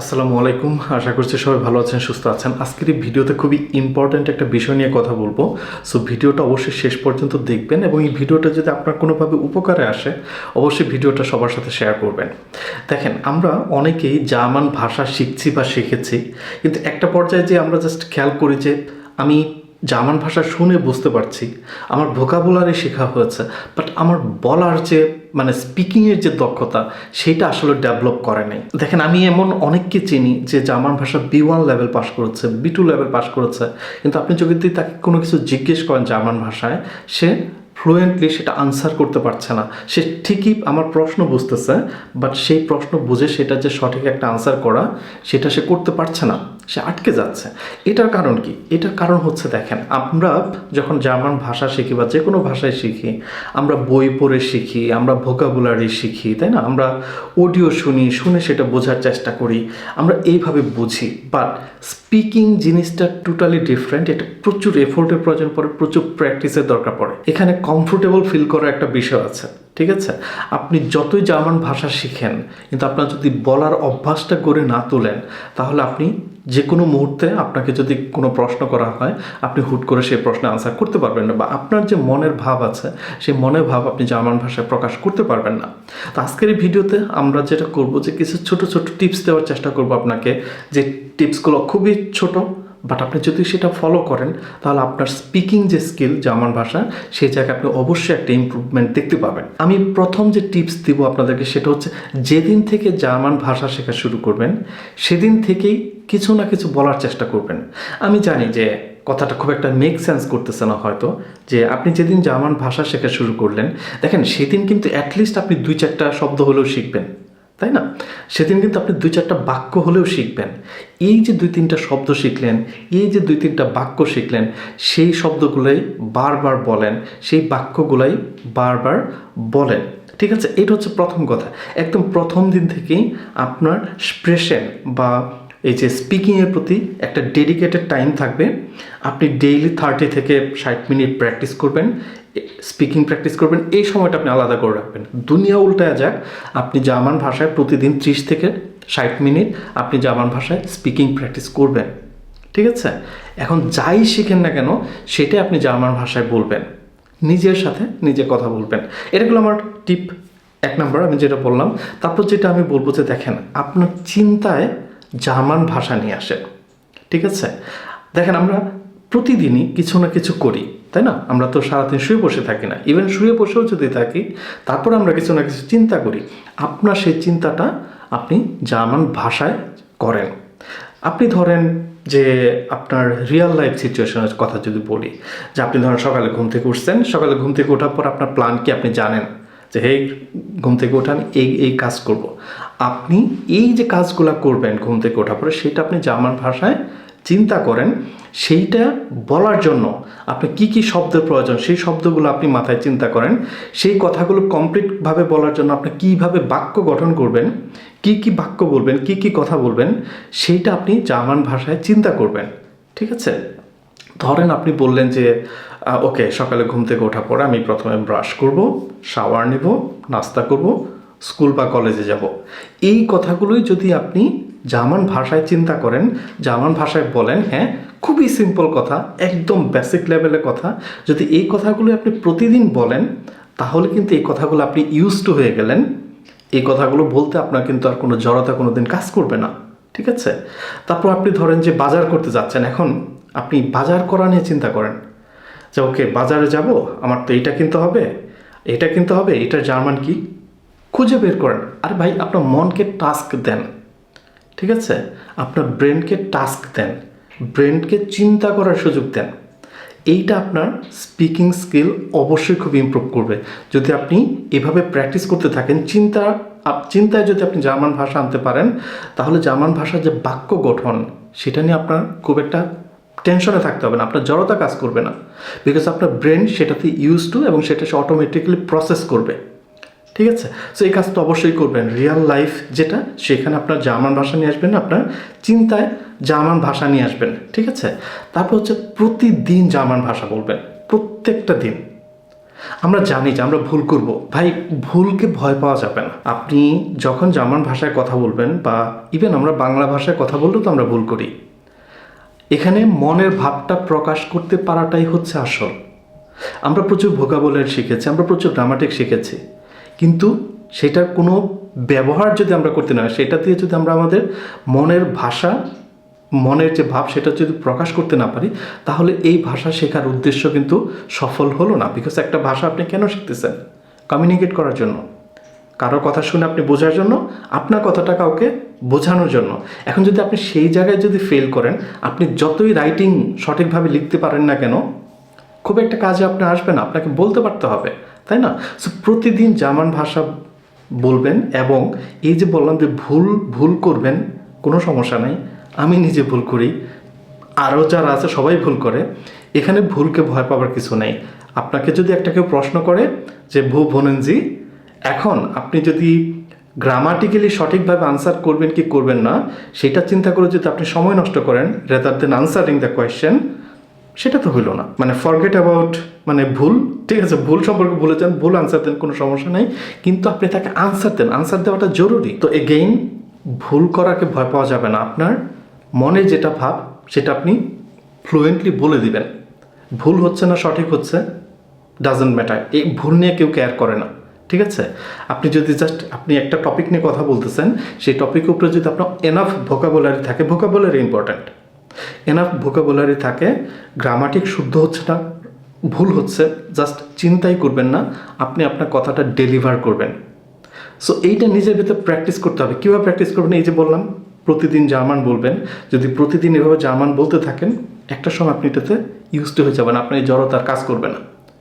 আসসালামু আলাইকুম। আশা করছি সবাই ভালো আছেন, সুস্থ আছেন। আজকের এই ভিডিওতে খুবই ইম্পর্ট্যান্ট একটা বিষয় নিয়ে কথা বলব। সো ভিডিওটা অবশ্যই শেষ পর্যন্ত দেখবেন এবং এই ভিডিওটা যদি আপনার কোনোভাবে উপকারে আসে, অবশ্যই ভিডিওটা সবার সাথে শেয়ার করবেন। দেখেন, আমরা অনেকেই জার্মান ভাষা শিখছি বা শিখেছি, কিন্তু একটা পর্যায়ে যে আমরা জাস্ট খেয়াল করি যে আমি জার্মান ভাষা শুনে বুঝতে পারছি, আমার ভোকাবুলারি শেখা হয়েছে বাট আমার বলার যে মানে স্পিকিংয়ের যে দক্ষতা, সেটা আসলে ডেভেলপ করে নাই। দেখেন, আমি এমন অনেককে চিনি যে জার্মান ভাষা বি ওয়ান লেভেল পাস করেছে বি টু লেভেল পাস করেছে, কিন্তু আপনি যদি তাকে কোনো কিছু জিজ্ঞেস করেন জার্মান ভাষায়? সে ফ্লুয়েন্টলি সেটা আনসার করতে পারছে না। সে ঠিকই আমার প্রশ্ন বুঝতেছে বাট সেই প্রশ্ন বুঝে সেটা যে সঠিক একটা আনসার করা, সেটা সে করতে পারছে না। সে আটকে যাচ্ছে। এটার কারণ কি? এটার কারণ হচ্ছে দেখেন, আমরা যখন জার্মান ভাষা শিখি বা যে কোনো ভাষায় শিখি, আমরা বই পড়ে শিখি, আমরা ভোকাবুলারি শিখি, তাই না? আমরা অডিও শুনি, শুনে সেটা বোঝার চেষ্টা করি, আমরা এইভাবে বুঝি। বাট স্পিকিং জিনিসটা টোটালি ডিফারেন্ট এটা প্রচুর এফোর্টের প্রয়োজন পড়ে, প্রচুর প্র্যাকটিসের দরকার পড়ে। এখানে কমফোর্টেবল ফিল করার একটা বিষয় আছে। ঠিক আছে? আপনি যতই জার্মান ভাষা শিখেন, কিন্তু আপনার যদি বলার অভ্যাসটা করে না তোলেন, তাহলে আপনি যে কোনো মুহূর্তে আপনাকে যদি কোনো প্রশ্ন করা হয়, আপনি হুট করে সেই প্রশ্নে আনসার করতে পারবেন না বা আপনার যে মনের ভাব আছে, সেই মনের ভাব আপনি জার্মান ভাষায় প্রকাশ করতে পারবেন না। তো আজকের এই ভিডিওতে আমরা যেটা করব যে কিছু ছোট ছোট টিপস দেওয়ার চেষ্টা করব আপনাকে, যে টিপসগুলো খুবই ছোট বাট আপনি যদি সেটা ফলো করেন, তাহলে আপনার স্পিকিং যে স্কিল জার্মান ভাষা, সেই জায়গায় আপনি অবশ্যই একটা ইম্প্রুভমেন্ট দেখতে পাবেন। আমি প্রথম যে টিপস দিব আপনাদেরকে, সেটা হচ্ছে যেদিন থেকে জার্মান ভাষা শেখা শুরু করবেন, সেদিন থেকেই কিছু না কিছু বলার চেষ্টা করবেন। আমি জানি যে কথাটা খুব একটা মেক সেন্স করতেছে না হয়তো, যে আপনি যেদিন জার্মান ভাষা শেখা শুরু করলেন, দেখেন সেদিন কিন্তু অ্যাটলিস্ট আপনি দুই চারটা শব্দ হলেও শিখবেন। তাই না? সেদিন কিন্তু আপনি দুই চারটা বাক্য হলেও শিখবেন। এই যে দুই তিনটা শব্দ শিখলেন, এই যে দুই তিনটা বাক্য শিখলেন, সেই শব্দগুলোই বারবার বলেন, সেই বাক্যগুলাই বারবার বলেন। ঠিক আছে? এটা হচ্ছে প্রথম কথা। একদম প্রথম দিন থেকেই আপনার স্প্রেশন বা এই যে স্পিকিংয়ের প্রতি একটা ডেডিকেটেড টাইম থাকবে। আপনি ডেইলি থার্টি থেকে ষাট মিনিট প্র্যাকটিস করবেন স্পিকিং প্র্যাকটিস করবেন, এই সময়টা আপনি আলাদা করে রাখবেন। দুনিয়া উল্টায় যাক, আপনি জার্মান ভাষায় প্রতিদিন ত্রিশ থেকে ষাট মিনিট আপনি জার্মান ভাষায় স্পিকিং প্র্যাকটিস করবেন। ঠিক আছে? এখন যাই শিখেন না কেন, সেটাই আপনি জার্মান ভাষায় বলবেন। নিজের সাথে নিজে কথা বলবেন। এটাগুলো আমার টিপ এক নম্বর আমি যেটা বললাম, তারপর যেটা আমি বলব যে দেখেন, আপনার চিন্তায় জার্মান ভাষা নিয়ে আসে, ঠিক আছে? দেখেন, আমরা প্রতিদিনই কিছু না কিছু করি, তাই না? আমরা তো সারাদিন শুয়ে বসে থাকি না। ইভেন শুয়ে বসেও যদি থাকি, তারপর আমরা কিছু না কিছু চিন্তা করি। আপনার সেই চিন্তাটা আপনি জার্মান ভাষায় করেন। আপনি ধরেন যে আপনার রিয়েল লাইফ সিচুয়েশনের কথা যদি বলি, যে আপনি ধরেন সকালে ঘুম থেকে উঠছেন, সকালে ঘুম থেকে ওঠার পর আপনার প্ল্যান কি আপনি জানেন? যে, হেই, ঘুম থেকে ওঠান এই এই কাজ করব। আপনি এই যে কাজগুলো করবেন ঘুম থেকে ওঠার পরে, সেটা আপনি জার্মান ভাষায় চিন্তা করেন, সেইটা বলার জন্য আপনি কি কি শব্দের প্রয়োজন, সেই শব্দগুলো আপনি মাথায় চিন্তা করেন, সেই কথাগুলো কমপ্লিটভাবে বলার জন্য আপনি কীভাবে বাক্য গঠন করবেন, কি কি বাক্য বলবেন, কি কি কথা বলবেন, সেইটা আপনি জার্মান ভাষায় চিন্তা করবেন। ঠিক আছে? ধরেন আপনি বললেন যে ওকে সকালে ঘুম থেকে ওঠার পরে আমি প্রথমে ব্রাশ করব শাওয়ার নেব, নাস্তা করব স্কুল বা কলেজে যাব। এই কথাগুলোই যদি আপনি জার্মান ভাষায় চিন্তা করেন, জার্মান ভাষায় বলেন হ্যাঁ খুবই সিম্পল কথা, একদম বেসিক লেভেলের কথা, যদি এই কথাগুলো আপনি প্রতিদিন বলেন, তাহলে কিন্তু এই কথাগুলো আপনি ইউজ টু হয়ে গেলেন। এই কথাগুলো বলতে আপনার কিন্তু আর কোনো জড়তা কোনো দিন কাজ করবে না, ঠিক আছে? তারপর আপনি ধরেন যে বাজার করতে যাচ্ছেন, এখন আপনি বাজার করা নিয়ে চিন্তা করেন। যে, ওকে, বাজারে যাব, আমার তো এইটা কিনতে হবে, এটা কিনতে হবে, এটার জার্মান কি? খুঁজে বের করেন। আর ভাই, আপনার মনকে টাস্ক দেন, ঠিক আছে? আপনার ব্রেনকে টাস্ক দেন ব্রেনকে চিন্তা করার সুযোগ দেন। এইটা আপনার স্পিকিং স্কিল অবশ্যই খুব ইম্প্রুভ করবে। যদি আপনি এভাবে প্র্যাকটিস করতে থাকেন, চিন্তা চিন্তায় যদি আপনি জার্মান ভাষা আনতে পারেন, তাহলে জার্মান ভাষার যে বাক্য গঠন, সেটা নিয়ে আপনার খুব একটা টেনশনে থাকতে হবে না, আপনার জড়তা কাজ করবে না। বিকজ আপনার ব্রেন সেটাতে ইউজ টু এবং সেটা সে অটোমেটিক্যালি প্রসেস করবে। ঠিক আছে? সো এই কাজটা অবশ্যই করবেন। রিয়েল লাইফ যেটা, সেখানে আপনার জার্মান ভাষা নিয়ে আসবেন, আপনার চিন্তায় জার্মান ভাষা নিয়ে আসবেন, ঠিক আছে? তারপর হচ্ছে প্রতিদিন জার্মান ভাষা বলবেন, প্রত্যেকটা দিন। আমরা জানি যে আমরা ভুল করব। ভাই, ভুলকে ভয় পাওয়া যাবে না। আপনি যখন জার্মান ভাষায় কথা বলবেন বা ইভেন আমরা বাংলা ভাষায় কথা বললেও তো আমরা ভুল করি। এখানে মনের ভাবটা প্রকাশ করতে পারাটাই হচ্ছে আসল। আমরা প্রচুর ভোকাবুলারি শিখেছি, আমরা প্রচুর গ্রামাটিক শিখেছি। কিন্তু সেটার কোনো ব্যবহার যদি আমরা করতে না সেটা দিয়ে যদি আমরা আমাদের মনের ভাষা, মনের যে ভাব, সেটা যদি প্রকাশ করতে না পারি, তাহলে এই ভাষা শেখার উদ্দেশ্য কিন্তু সফল হলো না। বিকজ একটা ভাষা আপনি কেন শিখতেছেন? কমিউনিকেট করার জন্য। কারও কথা শুনে আপনি বোঝার জন্য, আপনার কথাটা কাউকে বোঝানোর জন্য। এখন যদি আপনি সেই জায়গায় যদি ফেল করেন, আপনি যতই রাইটিং সঠিকভাবে লিখতে পারেন না কেন, খুব একটা কাজে আপনি আসবেন আপনাকে বলতে পারতে হবে। তাই না? সো প্রতিদিন জার্মান ভাষা বলবেন এবং এই যে বললাম যে ভুল ভুল করবেন, কোনো সমস্যা নেই, আমি নিজে ভুল করি, আরও যারা আছে সবাই ভুল করে, এখানে ভুলকে ভয় পাবার কিছু নেই। আপনাকে যদি একটা কেউ প্রশ্ন করে যে, ভু ভনেনজি এখন আপনি যদি গ্রামাটিক্যালি সঠিকভাবে আনসার করবেন কি করবেন না, সেটা চিন্তা করে যদি আপনি সময় নষ্ট করেন rather then answering the question সেটা তো হইল না। মানে ফরগেট অ্যাবাউট মানে ভুল, ঠিক আছে, ভুল সম্পর্কে ভুলে যান, ভুল আনসার দেন, কোনো সমস্যা নেই। কিন্তু আপনি তাকে আনসার দেন আনসার দেওয়াটা জরুরি। তো এগেইন ভুল করাকে ভয় পাওয়া যাবে না আপনার। মনে যেটা ভাব, সেটা আপনি ফ্লুয়েন্টলি বলে দিবেন। ভুল হচ্ছে না, সঠিক হচ্ছে ডাজেন্ট ম্যাটার এই ভুল নিয়ে কেউ কেয়ার করে না, ঠিক আছে? আপনি যদি জাস্ট আপনি একটা টপিক নিয়ে কথা বলতেছেন, সেই টপিকের উপরে যদি আপনার এনাফ ভোকাবুলারি থাকে ভোকাবুলারি ইম্পর্ট্যান্ট এনাফ ভোকাবুলারি থাকে গ্রামাটিক শুদ্ধ হচ্ছে না, ভুল হচ্ছে জাস্ট চিন্তাই করবেন না, আপনি আপনার কথাটা ডেলিভার করবেন। সো এইটা নিজের ভিতরে প্র্যাকটিস করতে হবে। কীভাবে প্র্যাকটিস করবেন? এই যে বললাম, প্রতিদিন জার্মান বলবেন। যদি প্রতিদিন এভাবে জার্মান বলতে থাকেন, একটা সময় আপনি এটাতে ইউজড হয়ে যাবেন আপনার এই জড়তার কাজ করবে না।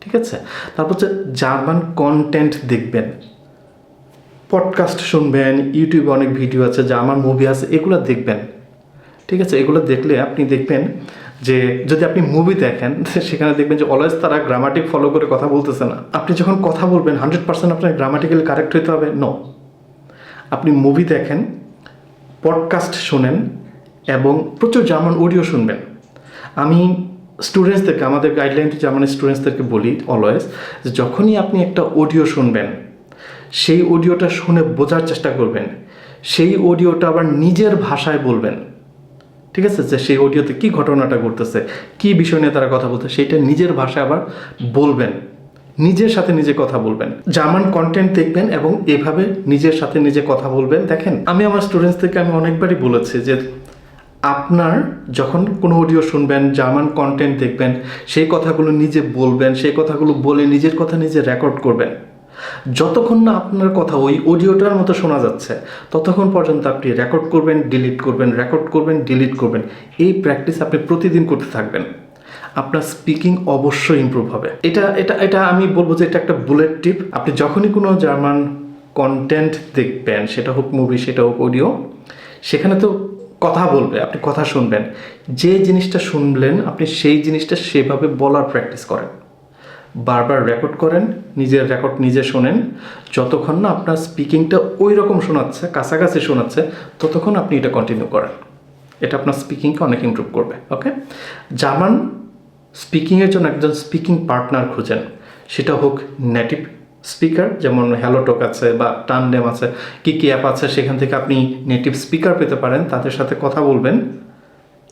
ঠিক আছে? তারপর হচ্ছে জার্মান কন্টেন্ট দেখবেন। পডকাস্ট শুনবেন ইউটিউবে অনেক ভিডিও আছে, জার্মান মুভি আছে, এগুলো দেখবেন। ঠিক আছে, এগুলো দেখলে আপনি দেখবেন যে যদি আপনি মুভি দেখেন, সেখানে দেখবেন যে অলওয়েজ তারা গ্রামাটিক ফলো করে কথা বলতেছে না। আপনি যখন কথা বলবেন হান্ড্রেড পার্সেন্ট আপনার গ্রামাটিক্যালি কারেক্ট হইতে হবে? নো আপনি মুভি দেখেন পডকাস্ট শোনেন এবং প্রচুর জার্মান অডিও শুনবেন। আমি স্টুডেন্টসদেরকে আমাদের গাইডলাইন জার্মান স্টুডেন্টসদেরকে বলি অলওয়েজ যে যখনই আপনি একটা অডিও শুনবেন, সেই অডিওটা শুনে বোঝার চেষ্টা করবেন। সেই অডিওটা আবার নিজের ভাষায় বলবেন। ঠিক আছে? যে সেই অডিওতে কি ঘটনাটা ঘটতেছে, কি বিষয় নিয়ে তারা কথা বলতে সেইটা নিজের ভাষায় আবার বলবেন। নিজের সাথে নিজে কথা বলবেন। জার্মান কন্টেন্ট দেখবেন এবং এভাবে নিজের সাথে নিজে কথা বলবেন। দেখেন, আমি আমার স্টুডেন্টস থেকে আমি অনেকবারই বলেছি যে আপনার যখন কোনো অডিও শুনবেন, জার্মান কন্টেন্ট দেখবেন, সেই কথাগুলো নিজে বলবেন, সেই কথাগুলো বলে নিজের কথা নিজে রেকর্ড করবেন। যতক্ষণ না আপনার কথা ওই অডিওটার মতো শোনা যাচ্ছে, ততক্ষণ পর্যন্ত আপনি রেকর্ড করবেন ডিলিট করবেন রেকর্ড করবেন ডিলিট করবেন। এই প্র্যাকটিস আপনি প্রতিদিন করতে থাকবেন। আপনার স্পিকিং অবশ্যই ইমপ্রুভ হবে। এটা এটা এটা আমি বলব যে এটা একটা বুলেট টিপ আপনি যখনই কোনো জার্মান কন্টেন্ট দেখবেন, সেটা হোক মুভি সেটা হোক অডিও সেখানে তো কথা বলবে, আপনি কথা শুনবেন। যে জিনিসটা শুনলেন, আপনি সেই জিনিসটা সেভাবে বলার প্র্যাকটিস করেন। বারবার রেকর্ড করেন, নিজের রেকর্ড নিজে শোনেন। যতক্ষণ না আপনার স্পিকিংটা ওই রকম শোনাচ্ছে, কাছাকাছি শোনাচ্ছে, ততক্ষণ আপনি এটা কন্টিনিউ করেন। এটা আপনার স্পিকিংকে অনেক ইম্প্রুভ করবে ওকে জার্মান স্পিকিংয়ের জন্য একজন স্পিকিং পার্টনার খুঁজেন। সেটা হোক নেটিভ স্পিকার যেমন হ্যালোটক আছে বা টানডেম আছে, কি কি অ্যাপ আছে, সেখান থেকে আপনি নেটিভ স্পিকার পেতে পারেন, তাদের সাথে কথা বলবেন।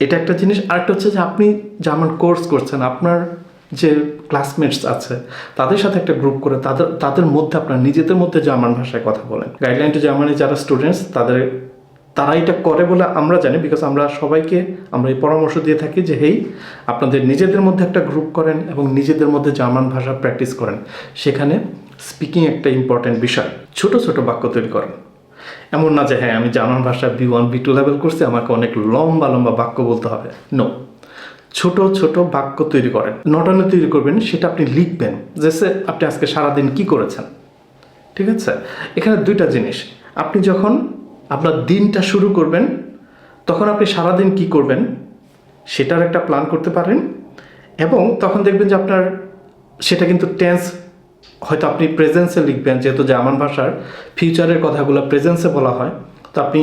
এটা একটা জিনিস। আরেকটা হচ্ছে যে আপনি জার্মান কোর্স করছেন, আপনার যে ক্লাসমেটস আছে, তাদের সাথে একটা গ্রুপ করে তাদের তাদের মধ্যে আপনার নিজেদের মধ্যে জার্মান ভাষায় কথা বলেন। গাইডলাইন টু জার্মানি যারা স্টুডেন্টস তাদের তারা এটা করে বলে আমরা জানি বিকজ আমরা সবাইকে, আমরা এই পরামর্শ দিয়ে থাকি যে, হেই, আপনাদের নিজেদের মধ্যে একটা গ্রুপ করেন এবং নিজেদের মধ্যে জার্মান ভাষা প্র্যাকটিস করেন। সেখানে স্পিকিং একটা ইম্পর্ট্যান্ট বিষয়। ছোট ছোট বাক্য তৈরি করেন। এমন না যে হ্যাঁ আমি জার্মান ভাষা B one B two level করছি, আমাকে অনেক লম্বা লম্বা বাক্য বলতে হবে। নো ছোট ছোট বাক্য তৈরি করেন। নট অনলি তৈরি করবেন, সেটা আপনি লিখবেন, যে আপনি আজকে সারাদিন কি করেছেন। ঠিক আছে? এখানে দুইটা জিনিস। আপনি যখন আপনার দিনটা শুরু করবেন, তখন আপনি সারাদিন কি করবেন, সেটার একটা প্ল্যান করতে পারেন এবং তখন দেখবেন যে আপনার সেটা কিন্তু টেন্স হয়তো আপনি প্রেজেন্সে লিখবেন, যেহেতু জার্মান ভাষার ফিউচারের কথাগুলো প্রেজেন্সে বলা হয়, তো আপনি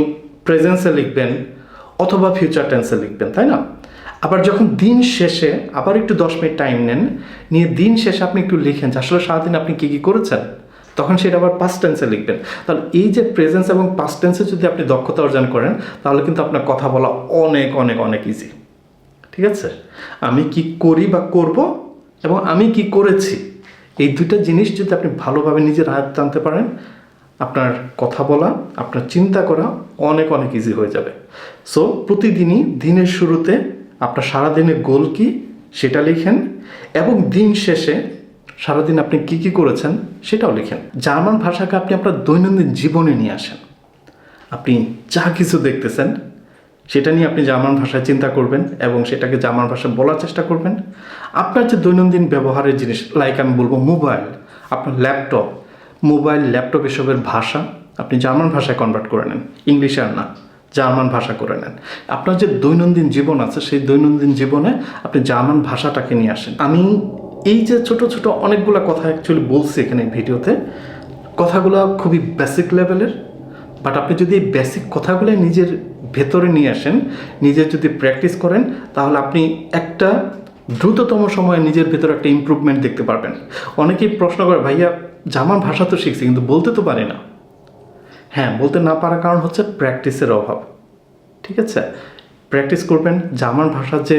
প্রেজেন্সে লিখবেন অথবা ফিউচার টেন্সে লিখবেন, তাই না? আবার যখন দিন শেষে আবার একটু দশ মিনিট টাইম নেন, নিয়ে দিন শেষে আপনি একটু লিখেন যে আসলে সারাদিন আপনি কী কী করেছেন, তখন সেটা আবার পাস্ট টেন্সে লিখবেন। তাহলে এই যে প্রেজেন্স এবং পাস্ট টেন্সে যদি আপনি দক্ষতা অর্জন করেন, তাহলে কিন্তু আপনার কথা বলা অনেক অনেক অনেক ইজি ঠিক আছে? আমি কি করি বা করব এবং আমি কি করেছি, এই দুইটা জিনিস যদি আপনি ভালোভাবে নিজের আয়ত্তে আনতে পারেন, আপনার কথা বলা, আপনার চিন্তা করা অনেক অনেক ইজি হয়ে যাবে। সো প্রতিদিনই দিনের শুরুতে আপনার সারাদিনের গোল কি? সেটা লিখেন। এবং দিন শেষে সারাদিন আপনি কি কি করেছেন সেটাও লিখেন। জার্মান ভাষাকে আপনি আপনার দৈনন্দিন জীবনে নিয়ে আসেন। আপনি যা কিছু দেখতেছেন, সেটা নিয়ে আপনি জার্মান ভাষায় চিন্তা করবেন এবং সেটাকে জার্মান ভাষায় বলার চেষ্টা করবেন। আপনার যে দৈনন্দিন ব্যবহারের জিনিস লাইক আমি বলব মোবাইল আপনার ল্যাপটপ মোবাইল ল্যাপটপ এসবের ভাষা আপনি জার্মান ভাষায় কনভার্ট করে নেন। ইংলিশে আর না। জার্মান ভাষা করে নেন। আপনার যে দৈনন্দিন জীবন আছে, সেই দৈনন্দিন জীবনে আপনি জার্মান ভাষাটাকে নিয়ে আসেন। আমি এই যে ছোট ছোট অনেকগুলো কথা অ্যাকচুয়ালি বলছি এখানে ভিডিওতে, কথাগুলো খুবই বেসিক লেভেলের বাট আপনি যদি এই বেসিক কথাগুলো নিজের ভেতরে নিয়ে আসেন নিজের যদি প্র্যাকটিস করেন, তাহলে আপনি একটা দ্রুততম সময়ে নিজের ভেতরে একটা ইমপ্রুভমেন্ট দেখতে পারবেন। অনেকেই প্রশ্ন করে, ভাইয়া, জার্মান ভাষা তো শিখছি, কিন্তু বলতে তো পারি না। হ্যাঁ বলতে না পারার কারণ হচ্ছে প্র্যাকটিসের অভাব। ঠিক আছে? প্র্যাকটিস করবেন, জার্মান ভাষার যে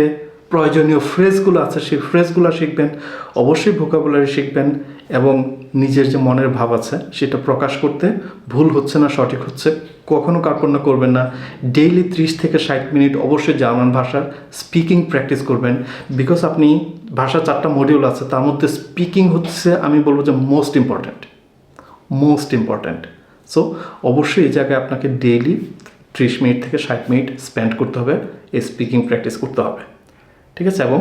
প্রয়োজনীয় ফ্রেজগুলো আছে, সেই ফ্রেজগুলো শিখবেন, অবশ্যই ভোকাবুলারি শিখবেন এবং নিজের যে মনের ভাব আছে, সেটা প্রকাশ করতে ভুল হচ্ছে না, সঠিক হচ্ছে, কখনো কার্পণ্য করবেন না। ডেইলি ত্রিশ থেকে ষাট মিনিট অবশ্যই জার্মান ভাষার স্পিকিং প্র্যাকটিস করবেন। বিকজ আপনি ভাষা চারটা মডিউল আছে, তার মধ্যে স্পিকিং হচ্ছে, আমি বলব যে most important most important so অবশ্যই এই জায়গায় আপনাকে ডেইলি ত্রিশ মিনিট থেকে ষাট মিনিট স্পেন্ড করতে হবে, এই স্পিকিং প্র্যাকটিস করতে হবে। ঠিক আছে? এবং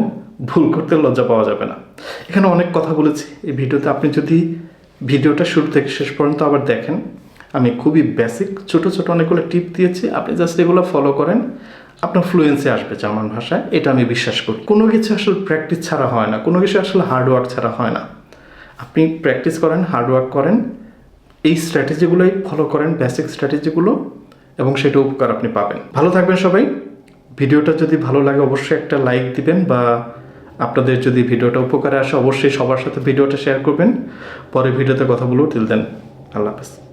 ভুল করতে লজ্জা পাওয়া যাবে না। এখানে অনেক কথা বলেছি। এই ভিডিওতে আপনি যদি ভিডিওটা শুরু থেকে শেষ পর্যন্ত আবার দেখেন, আমি খুবই বেসিক ছোট ছোট অনেকগুলো টিপ দিয়েছি। আপনি জাস্ট এগুলো ফলো করেন, আপনার ফ্লুয়েন্সি আসবে জার্মান ভাষায়। এটা আমি বিশ্বাস করি। কোনো কিছু আসলে প্র্যাকটিস ছাড়া হয় না। কোনো কিছু আসলে হার্ডওয়ার্ক ছাড়া হয় না। আপনি প্র্যাকটিস করেন হার্ডওয়ার্ক করেন এই স্ট্র্যাটেজিগুলোই ফলো করেন বেসিক স্ট্র্যাটেজিগুলো, এবং সেটা উপকার আপনি পাবেন। ভালো থাকবেন সবাই। ভিডিওটা যদি ভালো লাগে, অবশ্যই একটা লাইক দিবেন বা আপনাদের যদি ভিডিওটা উপকারে আসে, অবশ্যই সবার সাথে ভিডিওটা শেয়ার করবেন। পরে ভিডিওতে কথাগুলো বলব। দেন আল্লাহ হাফেজ।